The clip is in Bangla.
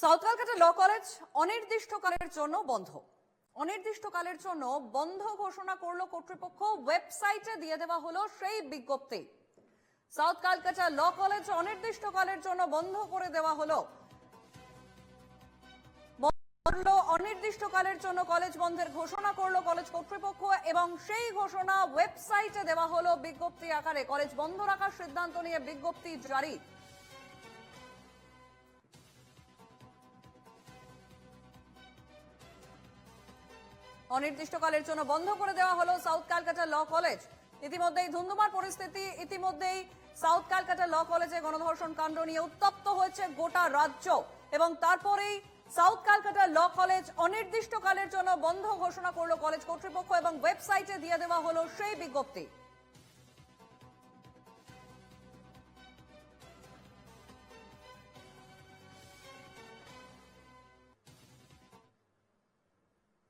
সাউথ ক্যালকাটা ল কলেজ অনির্দিষ্টকালের জন্য বন্ধ। অনির্দিষ্টকালের জন্য বন্ধ ঘোষণা করল কর্তৃপক্ষ, ওয়েবসাইটে দিয়ে দেওয়া হলো সেই বিজ্ঞপ্তি। সাউথ ক্যালকাটা ল কলেজ অনির্দিষ্টকালের জন্য বন্ধ করে দেওয়া হলো। করল অনির্দিষ্টকালের জন্য কলেজ বন্ধের ঘোষণা করল কলেজ কর্তৃপক্ষ এবং সেই ঘোষণা ওয়েবসাইটে দেওয়া হলো বিজ্ঞপ্তি আকারে। কলেজ বন্ধ রাখার সিদ্ধান্ত নিয়ে বিজ্ঞপ্তি জারি। অনির্দিষ্টকালের জন্য বন্ধ করে দেওয়া হলো সাউথ ক্যালকাটা ল কলেজ। ইতিমধ্যেই ধুন্ধুমার পরিস্থিতি, ইতিমধ্যেই সাউথ ক্যালকাটা ল কলেজে গণধর্ষণ কাণ্ড নিয়ে উত্তপ্ত হয়েছে গোটা রাজ্য এবং তারপরেই সাউথ ক্যালকাটা ল কলেজ অনির্দিষ্টকালের জন্য বন্ধ ঘোষণা করল কলেজ কর্তৃপক্ষ এবং ওয়েবসাইটে দিয়ে দেওয়া হলো সেই বিজ্ঞপ্তি।